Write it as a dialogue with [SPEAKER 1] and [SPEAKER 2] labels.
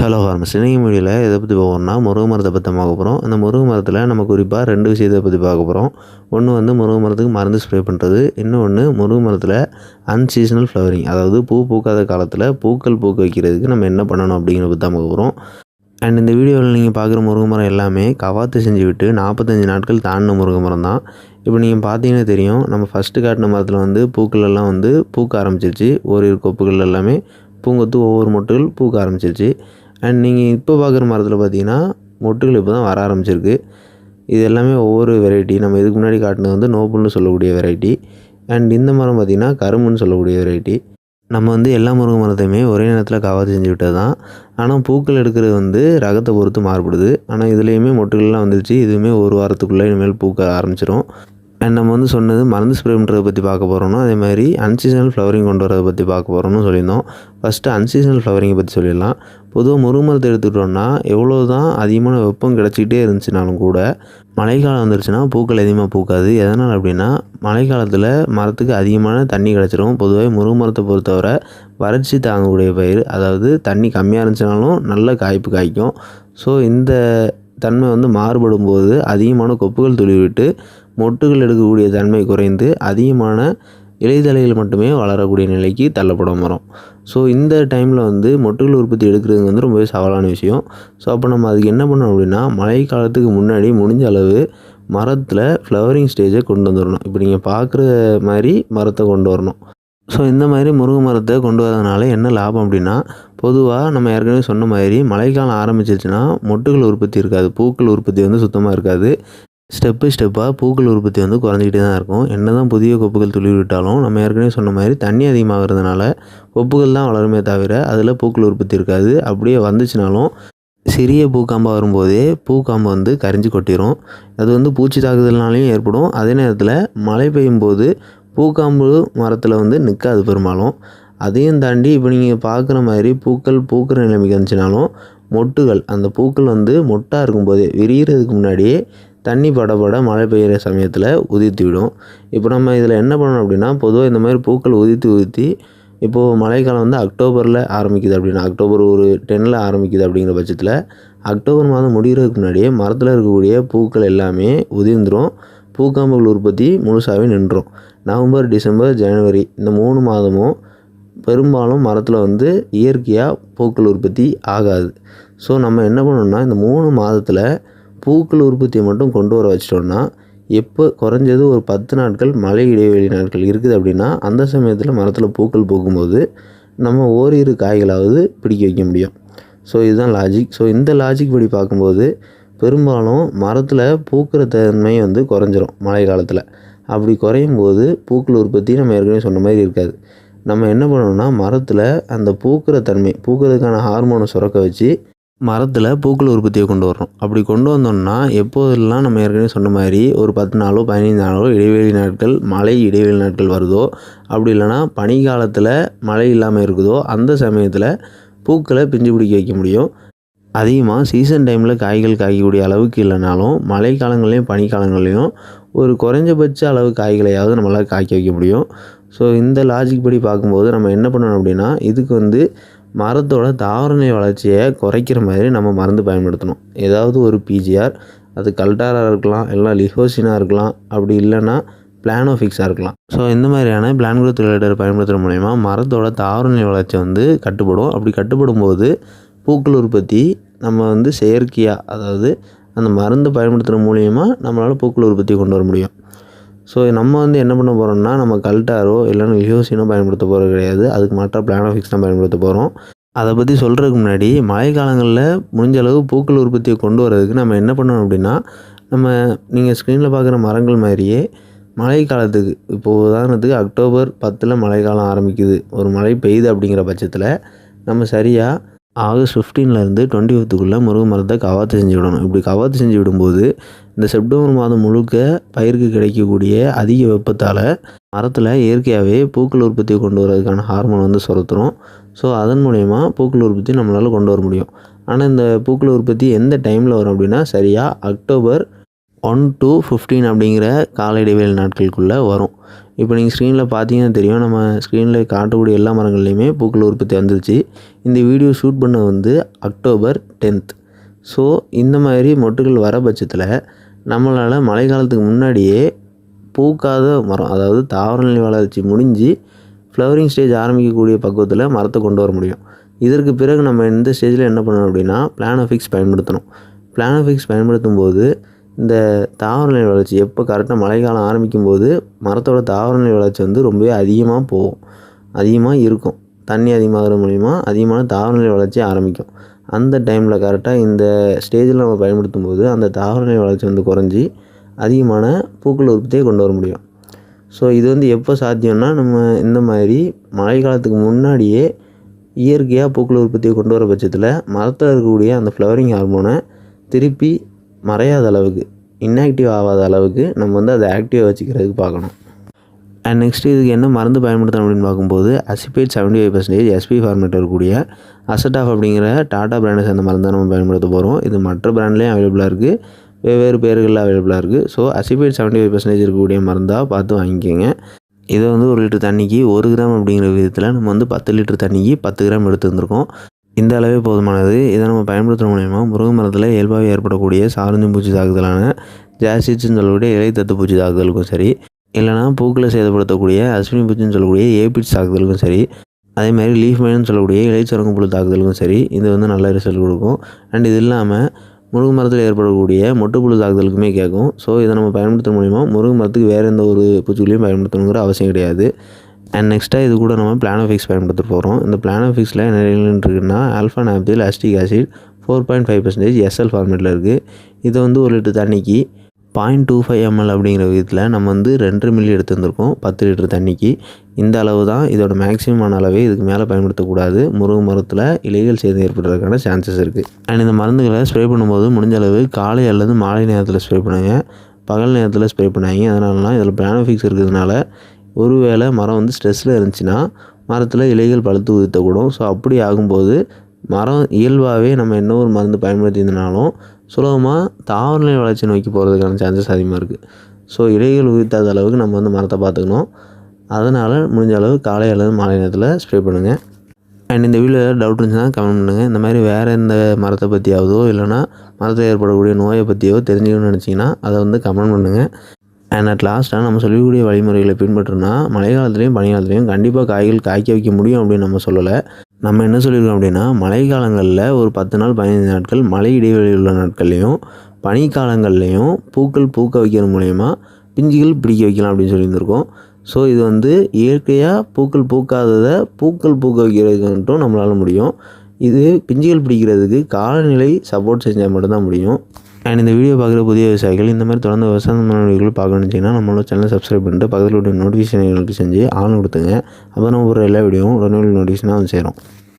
[SPEAKER 1] Hello ஃபார்மஸ் இன்னைக்கு மொழியில் எதை பற்றி போகிறோம்னா முருங்கை மரத்தை பற்றி பார்க்க போகிறோம் அந்த முருங்கை மரத்தில் நம்ம குறிப்பாக ரெண்டு விஷயத்தை பற்றி பார்க்க போகிறோம் ஒன்று வந்து முருங்கை மரத்துக்கு மருந்து ஸ்ப்ரே பண்ணுறது இன்னொன்று முருங்கை மரத்தில் அன்சீசனல் ஃப்ளவரிங் அதாவது பூ பூக்காத காலத்தில் பூக்கள் பூக்க வைக்கிறதுக்கு நம்ம என்ன பண்ணணும் அப்படிங்கிறத பற்றி தான் பார்க்க போகிறோம் அண்ட் இந்த வீடியோவில் நீங்கள் பார்க்குற முருங்கை மரம் எல்லாமே கவாத்து செஞ்சு விட்டு நாற்பத்தஞ்சு நாட்கள் தாண்டின முருங்கை மரம் தான். இப்போ நீங்கள் பார்த்தீங்கன்னா தெரியும் நம்ம ஃபஸ்ட்டு காட்டின மரத்தில் வந்து பூக்கள் எல்லாம் வந்து பூக்க ஆரம்பிச்சிருச்சு. ஓரிரு கொப்புகள் எல்லாமே பூங்கொத்து ஒவ்வொரு மொட்டுகள் பூக்க ஆரம்பிச்சிருச்சு. அண்ட் நீங்கள் இப்போ பார்க்குற மரத்தில் பார்த்தீங்கன்னா மொட்டுகள் இப்போ தான் வர ஆரம்பிச்சிருக்கு. இது எல்லாமே ஒவ்வொரு வெரைட்டி நம்ம இதுக்கு முன்னாடி காட்டினது வந்து நோப்புல்னு சொல்லக்கூடிய வெரைட்டி அண்ட் இந்த மரம் பார்த்திங்கன்னா கரும்புன்னு சொல்லக்கூடிய வெரைட்டி நம்ம வந்து எல்லா முருங்கை மரத்தையுமே ஒரே நேரத்தில் காவாத்து செஞ்சு விட்டது தான் ஆனால் பூக்கள் எடுக்கிறது வந்து ரகத்தை பொறுத்து மாறுபடுது. ஆனால் இதுலேயுமே மொட்டுகள்லாம் வந்துருச்சு. இதுவுமே ஒரு வாரத்துக்குள்ளே இனிமேல் பூக்க ஆரம்பிச்சிடும் அண்ட் நம்ம வந்து சொன்னது மருந்து ஸ்ப்ரே பண்ணுறதை பற்றி பார்க்க போகிறோம்னா அதே மாதிரி அன்சீசனல் ஃப்ளவரிங் கொண்டு வரதை பற்றி பார்க்க போகிறோம்னு சொல்லியிருந்தோம். ஃபஸ்ட்டு அன்சீசனல் ஃப்ளவரிங்கை பற்றி சொல்லிடலாம். பொதுவாக முருங்கை மரத்தை எடுத்துக்கிட்டோம்னா எவ்வளோ தான் அதிகமான வெப்பம் கிடச்சிக்கிட்டே இருந்துச்சுனாலும் கூட மழைக்காலம் வந்துருச்சுன்னா பூக்கள் அதிகமாக பூக்காது. எதனால் அப்படின்னா மழைக்காலத்தில் மரத்துக்கு அதிகமான தண்ணி கிடச்சிரும். பொதுவாக முருங்கை மரத்தை பொறுத்தவரை வறட்சி தாங்கக்கூடிய பயிர் அதாவது தண்ணி கம்மியாக இருந்துச்சுனாலும் நல்ல காய்ப்பு காய்க்கும். ஸோ இந்த தன்மை வந்து மாறுபடும் போது அதிகமான கொப்புகள் துளிவிட்டு மொட்டுகள் எடுக்கக்கூடிய தன்மை குறைந்து அதிகமான இலைதலைகள் மட்டுமே வளரக்கூடிய நிலைக்கு தள்ளப்படும் மரம். ஸோ இந்த டைமில் வந்து மொட்டுகள் உற்பத்தி எடுக்கிறது வந்து ரொம்பவே சவாலான விஷயம். ஸோ அப்போ நம்ம அதுக்கு என்ன பண்ணணும் அப்படின்னா மழை காலத்துக்கு முன்னாடி முடிஞ்ச அளவு மரத்தில் ஃப்ளவரிங் ஸ்டேஜை கொண்டு வந்துடணும். இப்போ நீங்கள் பார்க்குற மாதிரி மரத்தை கொண்டு வரணும். ஸோ இந்த மாதிரி முருங்கை மரத்தை கொண்டு வரதுனால என்ன லாபம் அப்படின்னா பொதுவாக நம்ம ஏற்கனவே சொன்ன மாதிரி மழைக்காலம் ஆரம்பிச்சிருச்சுன்னா மொட்டுகள் உற்பத்தி இருக்காது. பூக்கள் உற்பத்தி வந்து சுத்தமாக இருக்காது. ஸ்டெப்பு ஸ்டெப்பாக பூக்கள் உற்பத்தி வந்து குறைஞ்சிக்கிட்டே தான் இருக்கும். என்ன தான் புதிய கொப்புகள் துளி விட்டாலும் நம்ம ஏற்கனவே சொன்ன மாதிரி தண்ணி அதிகமாகிறதுனால கொப்புகள் தான் வளருமே தவிர அதில் பூக்கள் உற்பத்தி இருக்காது. அப்படியே வந்துச்சுனாலும் சிறிய பூக்காம்பாக வரும்போதே பூக்காம்பு வந்து கரிஞ்சு கொட்டிடும் அது வந்து பூச்சி தாக்குதல்னாலையும் ஏற்படும். அதே நேரத்தில் மழை பெய்யும் போது பூக்காம்பு மரத்தில் வந்து நிற்காது பெரும்பாலும். அதையும் தாண்டி இப்போ நீங்கள் பார்க்குற மாதிரி பூக்கள் பூக்கிற நிலைமைக்கு வந்துச்சுனாலும் மொட்டுகள் அந்த பூக்கள் வந்து மொட்டாக இருக்கும்போதே விரிகிறதுக்கு முன்னாடியே தண்ணி படபட மழை பெய்கிற சமயத்தில் உதிர்த்து விடும். இப்போ நம்ம இதில் என்ன பண்ணணும் அப்படின்னா பொதுவாக இந்த மாதிரி பூக்கள் உதிர்த்தி உதிர்த்தி இப்போது மழைக்காலம் வந்து அக்டோபரில் ஆரம்பிக்குது அப்படின்னா அக்டோபர் ஒரு டென்னில் ஆரம்பிக்குது அப்படிங்கிற பட்சத்தில் அக்டோபர் மாதம் முடிகிறதுக்கு முன்னாடியே மரத்தில் இருக்கக்கூடிய பூக்கள் எல்லாமே உதிர்ந்துடும் பூக்காம்புகள் உற்பத்தி முழுசாகவே நின்றும் நவம்பர் டிசம்பர் ஜனவரி இந்த மூணு மாதமும் பெரும்பாலும் மரத்தில் வந்து இயற்கையாக பூக்கள் உற்பத்தி ஆகாது. ஸோ நம்ம என்ன பண்ணணும்னா இந்த மூணு மாதத்தில் பூக்கள் உற்பத்தியை மட்டும் கொண்டு வர வச்சிட்டோன்னா எப்போ குறைஞ்சது ஒரு பத்து நாட்கள் மழை இடைவெளி நாட்கள் இருக்குது அப்படின்னா அந்த சமயத்தில் மரத்தில் பூக்கள் பூக்கும்போது நம்ம ஓரிரு காய்களாவது பிடிக்க வைக்க முடியும். ஸோ இதுதான் லாஜிக் ஸோ இந்த லாஜிக் படி பார்க்கும்போது பெரும்பாலும் மரத்தில் பூக்கிற தன்மை வந்து குறைஞ்சிரும் மழை காலத்தில். அப்படி குறையும் போது பூக்கள் உற்பத்தி நம்ம ஏற்கனவே சொன்ன மாதிரி இருக்காது. நம்ம என்ன பண்ணணும்னா மரத்தில் அந்த பூக்கிற தன்மை பூக்கிறதுக்கான ஹார்மோனை சுரக்க வச்சு மரத்தில் பூக்கள் உற்பத்தியை கொண்டு வரணும். அப்படி கொண்டு வந்தோம்னா எப்போதெல்லாம் நம்ம ஏற்கனவே சொன்ன மாதிரி ஒரு பத்து நாளோ பதினைந்து நாளோ இடைவெளி நாட்கள் மழை இடைவெளி நாட்கள் வருதோ அப்படி இல்லைனா பனிக்காலத்தில் மழை இல்லாமல் இருக்குதோ அந்த சமயத்தில் பூக்களை பிஞ்சு பிடிக்க வைக்க முடியும். அதிகமாக சீசன் டைமில் காய்கள் காய்க்கக்கூடிய அளவுக்கு இல்லைனாலும் மழை காலங்கள்லேயும் பனிக்காலங்கள்லேயும் ஒரு குறைஞ்சபட்ச அளவு காய்களையாவது நம்மளால் காய்க்க வைக்க முடியும். ஸோ இந்த லாஜிக் படி பார்க்கும்போது நம்ம என்ன பண்ணணும் அப்படின்னா இதுக்கு வந்து மரத்தோட தாவரநிலை வளர்ச்சியை குறைக்கிற மாதிரி நம்ம மருந்து பயன்படுத்தணும். ஏதாவது ஒரு பிஜிஆர் அது கல்டாராக இருக்கலாம் இல்லை லிஹோசினாக இருக்கலாம் அப்படி இல்லைன்னா பிளானோஃபிக்ஸாக இருக்கலாம். ஸோ இந்த மாதிரியான பிளான் குரோத் ரிலேட்டர் பயன்படுத்துகிற மூலயமா மரத்தோட தாவரநிலை வளர்ச்சி வந்து கட்டுப்படும். அப்படி கட்டுப்படும் போது பூக்கள் உற்பத்தி நம்ம வந்து செயற்கையாக அதாவது அந்த மருந்து பயன்படுத்துகிற மூலியமாக நம்மளால் பூக்கள் உற்பத்தி கொண்டு வர முடியும். ஸோ நம்ம வந்து என்ன பண்ண போகிறோம்னா நம்ம கல்டாரோ இல்லைன்னா லியோசினோ பயன்படுத்த போகிறது கிடையாது. அதுக்கு மாற்றாக பிளானோஃபிக்ஸ் தான் பயன்படுத்த போகிறோம் அதை பற்றி சொல்கிறதுக்கு முன்னாடி மழை காலங்களில் முடிஞ்ச அளவு பூக்கள் உற்பத்தியை கொண்டு வரதுக்கு நம்ம என்ன பண்ணணும் அப்படின்னா நம்ம நீங்கள் ஸ்க்ரீனில் பார்க்குற மரங்கள் மாதிரியே மழைக்காலத்துக்கு இப்போது உதாரணத்துக்கு அக்டோபர் பத்தில் மழைக்காலம் ஆரம்பிக்குது. ஒரு மழை பெய்யுது அப்படிங்கிற பட்சத்தில் நம்ம சரியாக ஆகஸ்ட் ஃபிஃப்டீன்லேருந்து டுவெண்ட்டி ஃபிஃப்த்துக்குள்ளே முருங்கை மரத்தை கவாத்து செஞ்சு விடணும் இப்படி கவாத்து செஞ்சு விடும்போது இந்த செப்டம்பர் மாதம் முழுக்க பயிருக்கு கிடைக்கக்கூடிய அதிக வெப்பத்தால் மரத்தில் இயற்கையாகவே பூக்கள் உற்பத்தியை கொண்டு வரதுக்கான ஹார்மோன் வந்து சுரத்துறோம் ஸோ அதன் மூலயமா பூக்கள் உற்பத்தி நம்மளால் கொண்டு வர முடியும். ஆனால் இந்த பூக்கள் உற்பத்தி எந்த டைமில் வரும் அப்படின்னா சரியாக அக்டோபர் ஒன் டு ஃபிஃப்டீன் அப்படிங்கிற கால இடைவெளி நாட்களுக்குள்ளே வரும். இப்போ நீங்கள் ஸ்க்ரீனில் பார்த்தீங்கன்னா தெரியும் நம்ம ஸ்க்ரீனில் காட்டக்கூடிய எல்லா மரங்கள்லையுமே பூக்கள் உற்பத்தி வந்துருச்சு. இந்த வீடியோ ஷூட் பண்ண வந்து அக்டோபர் டென்த் ஸோ இந்த மாதிரி மொட்டுகள் வர பட்சத்தில் நம்மளால் மழை காலத்துக்கு முன்னாடியே பூக்காத மரம் அதாவது தாவரநிலை வளர்ச்சி முடிஞ்சு ஃப்ளவரிங் ஸ்டேஜ் ஆரம்பிக்கக்கூடிய பக்குவத்தில் மரத்தை கொண்டு வர முடியும். இதற்கு பிறகு நம்ம இந்த ஸ்டேஜில் என்ன பண்ணணும் அப்படின்னா பிளானோஃபிக்ஸ் பயன்படுத்தணும். பிளானோஃபிக்ஸ் பயன்படுத்தும் போது இந்த தாவரநிலை வளர்ச்சி எப்போ கரெக்டாக மழைக்காலம் ஆரம்பிக்கும் போது மரத்தோட தாவரநிலை வளர்ச்சி வந்து ரொம்பவே அதிகமாக போகும். அதிகமாக இருக்கும். தண்ணி அதிகமாகிற மூலிமா அதிகமான தாவரநிலை வளர்ச்சி ஆரம்பிக்கும். அந்த டைமில் கரெக்டாக இந்த ஸ்டேஜில் நம்ம பயன்படுத்தும் போது அந்த தாவரநிலை வளர்ச்சி வந்து குறைஞ்சி அதிகமான பூக்கள் உற்பத்தியை கொண்டு வர முடியும். ஸோ இது வந்து எப்போ சாத்தியம்னா நம்ம இந்த மாதிரி மழை காலத்துக்கு முன்னாடியே இயற்கையாக பூக்கள் உற்பத்தியை கொண்டு வர பட்சத்தில் மரத்தில் இருக்கக்கூடிய அந்த ஃப்ளவரிங் ஹார்மோனை திருப்பி மறையாத அளவுக்கு இன்ஆக்டிவ் ஆகாத அளவுக்கு நம்ம வந்து அதை ஆக்டிவாக வச்சுக்கிறதுக்கு பார்க்கணும். அண்ட் நெக்ஸ்ட்டு இதுக்கு என்ன மருந்து பயன்படுத்தணும் அப்படின்னு பார்க்கும்போது acephate seventy five percentage SP format இருக்கக்கூடிய அசட்டாஃப் அப்படிங்கிற டாடா பிராண்டை சேர்ந்த மருந்து நம்ம பயன்படுத்த போகிறோம் இது மற்ற பிராண்ட்லேயும் அவைலபிளாக இருக்குது வெவ்வேறு பேர்களில் அவைலபிளாக இருக்குது so acephate seventy five percentage இருக்கக்கூடிய மருந்தாக பார்த்து வாங்கிக்கோங்க. இதை வந்து ஒரு லிட்டர் தண்ணிக்கு ஒரு கிராம் அப்படிங்கிற விதத்தில் நம்ம வந்து பத்து லிட்டர் தண்ணிக்கு பத்து கிராம் எடுத்துருந்துருக்கோம். இந்த அளவே போதுமானது. இதை நம்ம பயன்படுத்துகிற மூலயமா முருங்கை மரத்தில் இயல்பாகவே ஏற்படக்கூடிய சார்ந்து பூச்சி தாக்குதலான ஜாசிட்ஸ்ன்னு சொல்லக்கூடிய இலை தத்து பூச்சி தாக்குதலுக்கும் சரி இல்லைனா பூக்களை சேதப்படுத்தக்கூடிய அஸ்வினி பூச்சின்னு சொல்லக்கூடிய ஏபிட்ஸ் தாக்குதலுக்கும் சரி அதே மாதிரி லீஃப் மைனு சொல்லக்கூடிய இலைச்சுரங்கு புழு தாக்குதலுக்கும் சரி இது வந்து நல்ல ரிசல்ட் கொடுக்கும். அண்ட் இது இல்லாமல் முருங்கை மரத்தில் ஏற்படக்கூடிய மொட்டுப்புழு தாக்குதலுக்குமே கேட்கும். ஸோ இதை நம்ம பயன்படுத்துற மூலிமா முருங்கை மரத்துக்கு வேறு எந்த ஒரு பூச்சிகளையும் பயன்படுத்தணுங்கிற அவசியம் கிடையாது. அண்ட் நெக்ஸ்ட்டாக இது கூட நம்ம பிளானோஃபிக்ஸ் பயன்படுத்த போகிறோம் இந்த பிளானோஃபிக்ஸில் என்ன இருக்குன்னா alpha naphthyl acetic acid four point five percentage SL ஃபார்மேட்டில் இருக்குது இதை வந்து ஒரு லிட்டர் தண்ணிக்கு பாயிண்ட் டூ ஃபைவ் எம்எல் அப்படிங்கிற விதத்தில் நம்ம வந்து ரெண்டரை மில்லி எடுத்து வந்திருக்கோம் பத்து லிட்டர் தண்ணிக்கு. இந்த அளவு தான் இதோட மேக்ஸிமமான அளவே இதுக்கு மேலே பயன்படுத்தக்கூடாது முருகு மரத்தில் இலைகள் சேதம் ஏற்படுறதுக்கான சான்சஸ் இருக்குது அண்ட் இந்த மருந்துகளை ஸ்ப்ரே பண்ணும்போது முடிஞ்ச அளவு காலை அல்லது மாலை நேரத்தில் ஸ்ப்ரே பண்ணுங்கள் பகல் நேரத்தில் ஸ்ப்ரே பண்ணாங்க. அதனாலலாம் இதில் பிளானோஃபிக்ஸ் இருக்கிறதுனால ஒருவேளை மரம் வந்து ஸ்ட்ரெஸ்ஸில் இருந்துச்சுன்னா மரத்தில் இலைகள் பழுத்து உதித்தக்கூடும் ஸோ அப்படி ஆகும்போது மரம் இயல்பாகவே நம்ம என்ன ஒரு மருந்து பயன்படுத்தியிருந்தனாலும் சுலபமாக தாவரநிலை வளர்ச்சி நோக்கி போகிறதுக்கான சான்சஸ் அதிகமாக இருக்குது ஸோ இலைகள் உதிர்த்தாத அளவுக்கு நம்ம வந்து மரத்தை பார்த்துக்கணும். அதனால் முடிஞ்ச அளவு காலை அல்லது மாலை நேரத்தில் ஸ்ப்ரே பண்ணுங்கள் அண்ட் இந்த வீடியோ ஏதாவது டவுட் இருந்துச்சுன்னா கமெண்ட் பண்ணுங்கள் இந்த மாதிரி வேறு எந்த மரத்தை பற்றியாவதோ இல்லைனா மரத்தில் ஏற்படக்கூடிய நோயை பற்றியோ தெரிஞ்சுக்கணும்னு நினச்சிங்கன்னா அதை வந்து கமெண்ட் பண்ணுங்கள் அண்ட் அட் லாஸ்ட்டாக நம்ம சொல்லக்கூடிய வழிமுறைகளை பின்பற்றினா மழை காலத்துலேயும் பனி காலத்துலேயும் கண்டிப்பாக காய்கள் காய்க்க வைக்க முடியும் அப்படின்னு நம்ம சொல்லலை. நம்ம என்ன சொல்லியிருக்கோம் அப்படின்னா மழை காலங்களில் ஒரு பத்து நாள் பதினைந்து நாட்கள் மழை இடைவெளி உள்ள நாட்கள்லையும் பனிக்காலங்கள்லேயும் பூக்கள் பூக்க வைக்கிறது மூலயமா பிஞ்சுகள் பிடிக்க வைக்கலாம் அப்படின்னு சொல்லியிருந்திருக்கோம். ஸோ இது வந்து இயற்கையாக பூக்கள் பூக்காததை பூக்கள் பூக்க வைக்கிறதுக்கு மட்டும் நம்மளால் முடியும். இது பிஞ்சுகள் பிடிக்கிறதுக்கு காலநிலை சப்போர்ட் செஞ்சால் மட்டும்தான் முடியும். அண்ட் இந்த வீடியோ பார்க்குற புதிய விவசாயிகள் இந்த மாதிரி தொடர்ந்து விவசாயமான வீடியோகள் பார்க்கணும்னு வச்சிங்கன்னா நம்மளோட சேனலை சப்ஸ்கிரைப் பண்ணிட்டு பக்கத்தில் உள்ள நோட்டிஃபிகேஷன் செஞ்சு ஆன் கொடுத்துங்க. அப்போ நம்ம போகிற எல்லா வீடியோவும் உடனே நோட்டிஃபிகேஷனாக வந்து சேரும்.